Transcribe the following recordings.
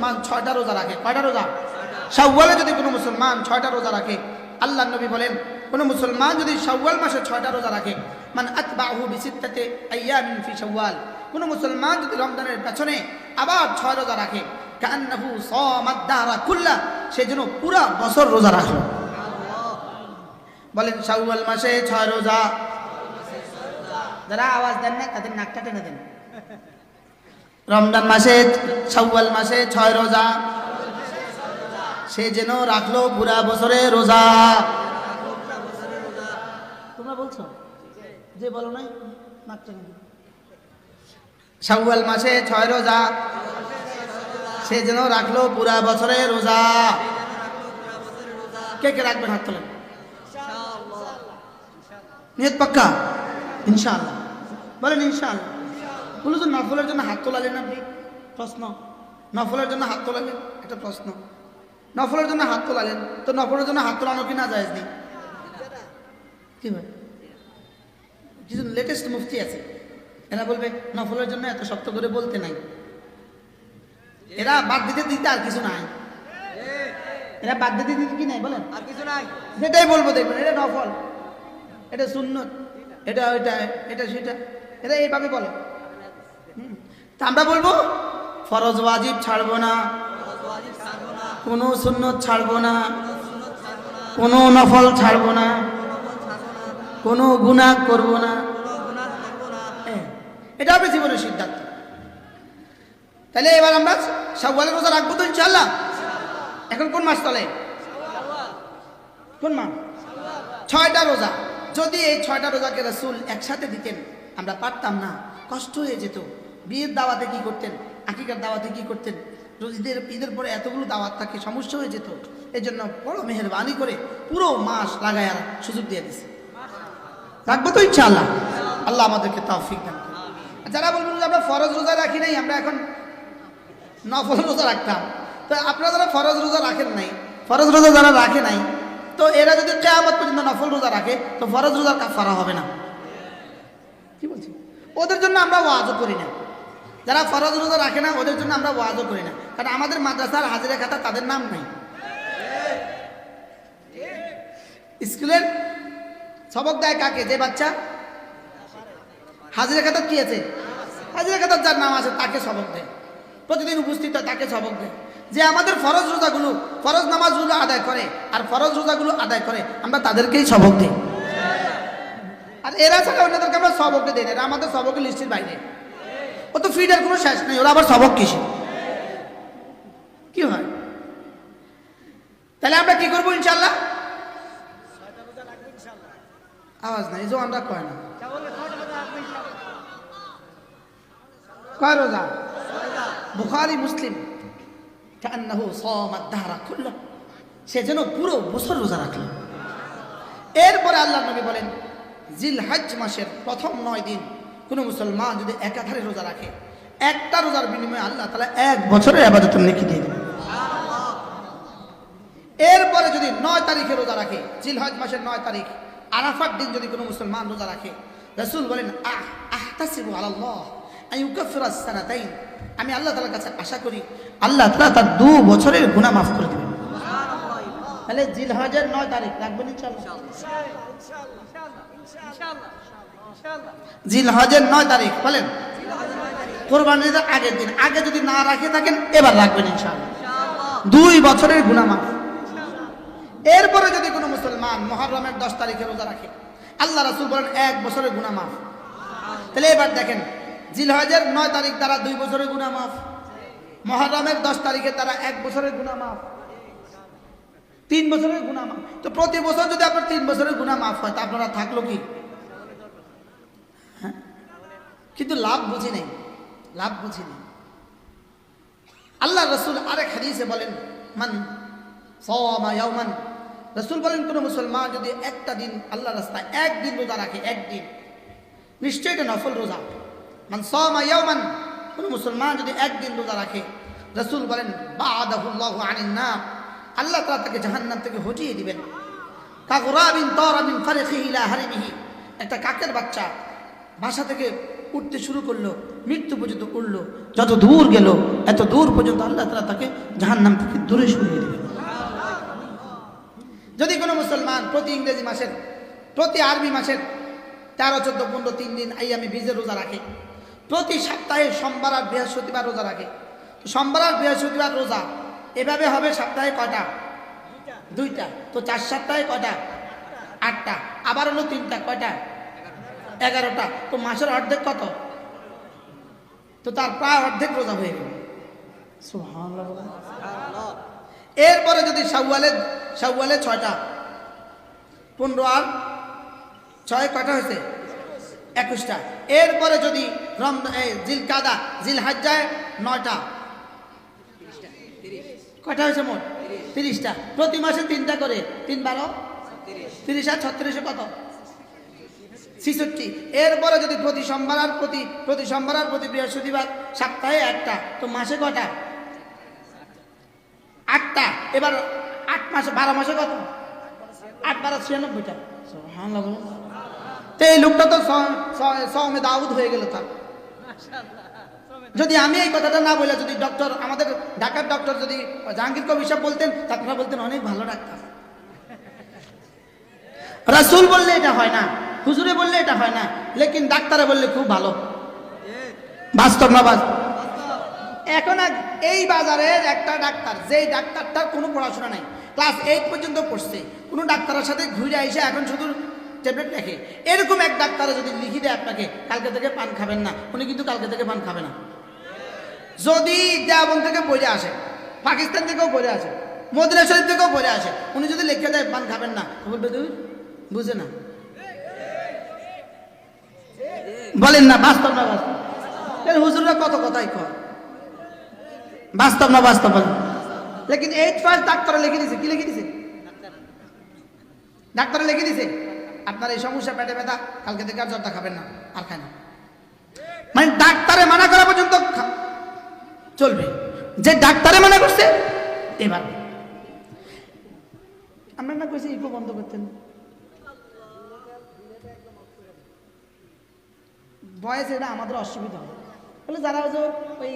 মুসলমান ছয়টা রোজা রাখে। কয়টা রোজা? শাওয়ালে যদি কোনো মুসলমান ছয়টা রোজা রাখে, আল্লাহ নবী বলেন, কোনো মুসলমান যদি শাওয়াল মাসে ছয়টা রোজা রাখে, মান আতবাহু বিসিত্তাতে আইয়ামিন ফি শাওয়াল। কোনো মুসলমান যদি রমজানের পেছনে আবার ছয় রোজা রাখে, কান্নাহু সামাদ দাহরা কুল্লা, সে যেন পুরা বছর রোজা রাখল বলেন, শাওয়াল মাসে ছয় রোজা। যারা আওয়াজ দেন না, তাদের নাকটা টেনে দেন। রমজান মাসে, শাওয়াল মাসে ছয় রোজা। সে যেন রাখল পুরা বছরে রোজা। তোমরা বলছো? যে বলো নাই শাওয়াল মাসে ছয় রোজা। সে যেন রাখল পুরা বছরে রোজা। কে কে রাখবেন হাত তোলেন নিয়ত পাক্কা? ইনশাআল্লাহ। বলেন ইনশাআল্লাহ। বলো তো নফলের জন্য হাত তোলালেন আপনি প্রশ্ন। নফলের জন্য হাত তোলালেন একটা প্রশ্ন। নফলের জন্য হাত তোলালেন তো নফলের জন্য হাত তোলানো কি না যায় নেই? কি ভাই? কিছু লেটেস্ট মুফতি আছে। এরা বলবে নফলের জন্য এত শক্ত করে বলতে নাই। এরা বাদ দিতে দিতে আর কিছু নাই। এরা বাদ দিতে দিতে কি নাই বলেন? আর কিছু নাই। যেটাই বলব দেখবেন এটা নফল। এটা সুন্নত। এটা ওইটা এটা সেটা। এটা এইভাবে বলে। তা আমরা বলব, ফরজ ওয়াজিব ছাড়বো না, কোনো সুন্নত ছাড়বো না, কোনো নফল ছাড়বো না, কোনো গুণা করব না। এটা হবে জীবনের সিদ্ধান্ত। তাহলে এবার আমরা সাওয়ালের রোজা রাখব তো ইনশাল্লাহ এখন কোন মাস চলে কোন মাস? ছয়টা রোজা। যদি এই ছয়টা রোজাকে রসুল একসাথে দিতেন, আমরা পারতাম না, কষ্ট হয়ে যেত। বিয়ের দাওয়াতে কি করতেন? আকিকার দাওয়াতে কি করতেন? ঈদের ঈদের পরে এতগুলো দাওয়াত থাকে, সমস্যা হয়ে যেত। এই জন্য বড় মেহরবানি করে পুরো মাস লাগায় সুযোগ দিয়ে দিছে। রাখব তো ইনশাআল্লাহ। আল্লাহ আল্লাহ আমাদেরকে তৌফিক দান। আর যারা বলবেন যে আমরা ফরজ রোজা রাখি নাই, আমরা এখন নফল রোজা রাখতাম। তো আপনারা যারা ফরজ রোজা রাখেন নাই, ফরজ রোজা যারা রাখে নাই, তো এরা যদি কেয়ামত পর্যন্ত নফল রোজা রাখে, তো ফরজ রোজার কাফারা হবে না। কি বলছি? ওদের জন্য আমরা ওয়াজও করি না। যারা ফরজ রোজা রাখে না, ওদের জন্য আমরা ওয়াজও করি না। কারণ আমাদের মাদ্রাসার হাজিরা খাতা তাদের নাম নাই। স্কুলের সবক দেয় কাকে? যে বাচ্চা? হাজিরা খাতার কি আছে? হাজিরা খাতার যার নাম আছে, তাকে সবক দেয়। প্রতিদিন উপস্থিত হয়, তাকে সবক দেয়। যে আমাদের ফরজ রোজাগুলো, ফরজ নামাজগুলো আদায় করে, আর ফরজ রোজাগুলো আদায় করে, আমরা তাদেরকেই সবক দিই। আর এরা ছাড়া অন্যদেরকে আমরা সবকে দিই না আমাদের সবকের লিস্টের বাইরে। ও তো ফিডের কোনো শেষ নেই, ওরা আবার সবক কিসে? কি হয়? তাহলে আমরা কি করব ইনশাল্লাহ? আওয়াজ নাই আমরা কয় না? কয় রোজা? বুখারি, মুসলিম। সে যেন পুরো বছর রোজা রাখল। এরপরে আল্লাহ নবী বলেন জিল হাজ মাসের প্রথম নয় দিন কোনো মুসলমান যদি একাধারে রোজা রাখে, একটা রোজার বিনিময়ে আল্লাহ তালা এক বছরের আবাদত লিখে দিয়ে দেবে এরপরে যদি নয় তারিখে রোজা রাখে জিল হজ মাসের নয় তারিখ, আরাফার দিন যদি কোনো মুসলমান রোজা রাখে, রসুল বলেন, আহ, আহতাসিবু আলাল্লাহ আমি উকাফিরাস সানাতাইন আমি আল্লাহ তাআলার কাছে আশা করি আল্লাহ তালা তার দু বছরের গুণা মাফ করে দেবেন। তাহলে জিল হজের নয় তারিখ রাখবেন ইনশাআল্লাহ। জিল হজের নয় তারিখ বলেন। কোরবানির আগের দিন। আগে যদি না রাখে থাকেন এবার রাখবেন ইনশাআল্লাহ। দুই বছরের গুনাহ মাফ। এরপরে যদি কোনো মুসলমান মহরমের দশ তারিখে রোজা রাখে আল্লাহ রাসুল বলেন এক বছরের গুনাহ মাফ। তাহলে এবার দেখেন জিলহজের নয় তারিখ তারা দুই বছরের গুনাহ মাফ। মহরমের দশ তারিখে তারা এক বছরের গুনাহ মাফ। তিন বছরের গুনাহ মাফ। তো প্রতি বছর যদি আপনার তিন বছরের গুনাহ মাফ হয় তা আপনারা থাকল কি হ্যাঁ? কিন্তু লাভ বুঝি নেই। লাভ বুঝি নেই। আল্লাহ রসুল আরেক হাদিসে বলেন, মান ইয়াওমান রসুল বলেন, কোনো মুসলমান যদি একটা দিন আল্লাহ রাস্তায় একদিন রোজা রাখে, একদিন, নিশ্চয়ই এটা নফল রোজা। মান ইয়াওমান কোনো মুসলমান যদি একদিন রোজা রাখে, রসুল বলেন বাদাহুল্লাহু আনিন নাম আল্লাহ তাআলা তাকে জাহান্নাম থেকে হটিয়ে দিবেন। কাগুরাবিন তরাবিন ফারিখিহি ইলা হারিমিহি। একটা কাকের বাচ্চা বাসা থেকে উঠতে শুরু করল মৃত্যু পর্যন্ত উঠল যত দূর গেল এত দূর পর্যন্ত আল্লাহ তালা তাকে জাহান নাম থেকে দূরে সরিয়ে দেবেন যদি কোনো মুসলমান প্রতি ইংরেজি মাসের প্রতি আরবি মাসের তেরো চোদ্দ পনেরো তিন দিন আই আমি বীজের রোজা রাখে। প্রতি সপ্তাহে সোমবার আর বৃহস্পতিবার রোজা রাখে। সোমবার আর বৃহস্পতিবার রোজা এভাবে হবে সপ্তাহে কয়টা? দুইটা। তো চার সপ্তাহে কটা আটটা। আবার হলো তিনটা। কয়টা? এগারোটা। তো মাসের অর্ধেক কত? তো তার প্রায় অর্ধেক রোজা হয়ে গেল। এরপরে যদি শাওয়ালে শাওয়ালে ছয়টা পনেরো আর ছয় কটা হয়েছে? একুশটা। এরপরে যদি রম জিল কাদা জিল হাজ্জায় নয়টা কটা হয়েছে মোট? তিরিশটা। প্রতি মাসে তিনটা করে তিন বারো? তিরিশ আর ছত্রিশে কত? ছিষট্টি। এরপরে যদি প্রতি সোমবার আর প্রতি প্রতি সোমবার আর প্রতি বৃহস্পতিবার সপ্তাহে একটা তো মাসে কটা? আটটা। এবার আট মাসে বারো মাসে কত? আট বারো ছিয়ানব্বইটা। তো এই লোকটা তো সৌমে দাউদ হয়ে গেল তার। যদি আমি এই কথাটা না বলে যদি ডক্টর আমাদের ঢাকার ডক্টর যদি জাহাঙ্গীর কবির সাহেব বলতেন তা বলতেন অনেক ভালো ডাক্তার রাসুল বললে এটা হয় না। হুজুরে বললে এটা হয় না, লেকিন ডাক্তারে বললে খুব ভালো। বাস্তব না বাস্তব? এখন এই বাজারের একটা ডাক্তার, যেই ডাক্তারটার কোনো পড়াশোনা নাই, ক্লাস এইট পর্যন্ত পড়ছে, কোনো ডাক্তারের সাথে ঘুরে এসে এখন শুধু ট্যাবলেট লেখে এরকম এক ডাক্তারে যদি লিখি দেয় আপনাকে, কালকে থেকে পান খাবেন না, উনি কিন্তু কালকে থেকে পান খাবে না। যদি দেওয়ান থেকে পড়ে আসে, পাকিস্তান থেকেও পড়ে আসে, মদিনা শরীফ থেকেও পড়ে আসে, উনি যদি লিখে দেয় পান খাবেন না বলবে তুই বুঝে না। বলেন না, বাস্তব না বাস্তব? হুজুররা কত কথাই কয়? বাস্তব না বাস্তব লেকিন এইট ফার্স্ট ডাক্তারে লিখে দিছে, কি লিখে দিছে? ডাক্তারে লিখে দিছে, আপনার এই সমস্যা পেটে ব্যথা, কালকে থেকে আর জ্বরটা খাবেন না, আর খায় না। মানে ডাক্তারে মানা করা পর্যন্ত চলবে। যে ডাক্তারে মানা করছে এবার আমরা না কইছি ইকো বন্ধ করতেন। বয়স এটা আমাদের অসুবিধা হয়। বলে যারা ওই ওই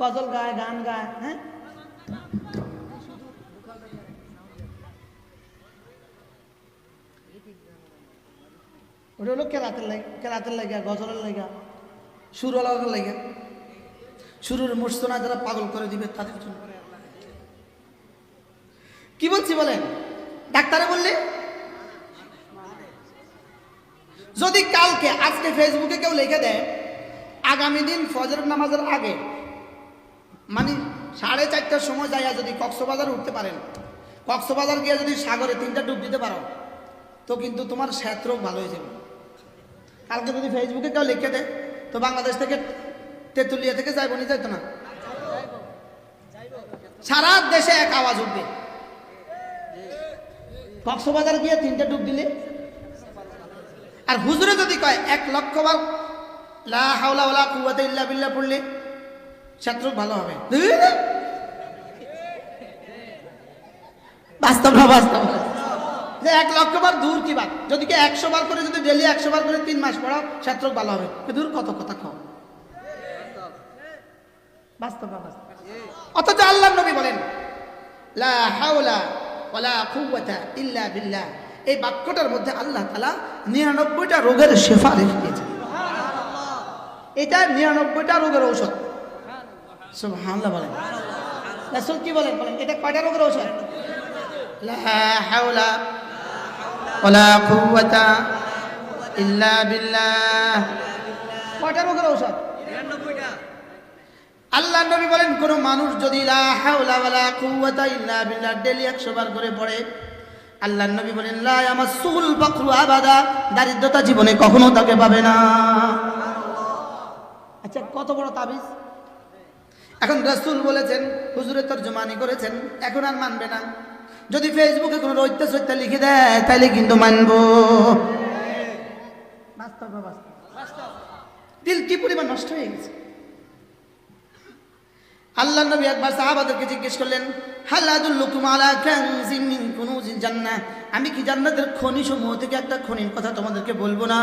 গজল গায়, গান গায় হ্যাঁ? ওটা হলো কেরাতের লাগে কেরাতের লাগে গজলের লাগা সুরওয়ালার লাগে সুরের মুর্সনা যারা পাগল করে দিবে, তাদের জন্য। কি বলছি বলেন? ডাক্তারে বললে? যদি কালকে আজকে ফেসবুকে কেউ লিখে দেয়, আগামী দিন ফজর নামাজের আগে মানে সাড়ে চারটার সময় যাইয়া যদি কক্সবাজার উঠতে পারেন, কক্সবাজার গিয়ে যদি সাগরে তিনটা ডুব দিতে পারো, তো কিন্তু তোমার ক্ষেত্র ভালো হয়ে যাবে। কালকে যদি ফেসবুকে কেউ লিখে দেয়, তো বাংলাদেশ থেকে তেঁতুলিয়া থেকে যাইব নি, যাইতো না? সারা দেশে এক আওয়াজ উঠবে। কক্সবাজার গিয়ে তিনটা ডুব দিলে আর হুজুরে যদি কয় এক লক্ষ বার লা হাওলা কুওয়াতা ইল্লা বিল্লাহ পড়লে ছাত্র ভালো হবে। বাস্তব যে এক লক্ষ বার দূর কি বার যদি কি একশো বার করে যদি ডেলি একশো বার করে তিন মাস পড়াও ছাত্র ভালো হবে। দূর কত কথা খাও অথচ আল্লাহ নবী বলেন, লা হাওলা কুওয়াতা ইল্লা বিল্লাহ। এই বাক্যটার মধ্যে আল্লাহ তালা নিরানব্বইটা রোগের শেফা রেখে দিয়েছে এটা নিরানব্বইটা রোগের ঔষধ। সুবহানাল্লাহ বলেন। রাসূল কি বলেন? বলেন এটা কয়টা রোগের ঔষধ? কয়টা রোগের ঔষধ? আল্লাহ নবী বলেন কোন মানুষ যদি ডেলি 100 বার করে পড়ে আল্লাহ নবী বলেন লা ইয়ামাসসুল ফাকরু আবাদা। দারিদ্রতা জীবনে কখনো তাকে পাবে না। আচ্ছা কত বড় তাবিজ? এখন রাসূল বলেছেন হুজুরে তরজমানি করেছেন এখন আর মানবে না। যদি ফেসবুকে কোনো রৈত্য সত্য লিখে দেয় তাহলে কিন্তু মানবো। দিল কি পরিমাণ নষ্ট হয়ে গেছে? আল্লাহ নবী একবার সাহাবাদেরকে জিজ্ঞেস করলেন হাল্লাদুল্লুকুম আলা কানজিম কুনুজিল জান্নাহ আমি কি জান্নাতের খনি সমূহ থেকে একটা খনির কথা তোমাদেরকে বলব না?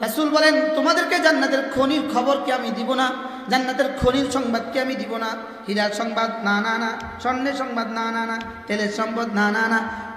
রাসুল বলেন, তোমাদেরকে জান্নাতের খনির খবরকে আমি দিব না? জান্নাতের খনির সংবাদকে আমি দিব না? হীরার সংবাদ, না না না। স্বর্ণের সংবাদ, না না না। তেলের সংবাদ না না না।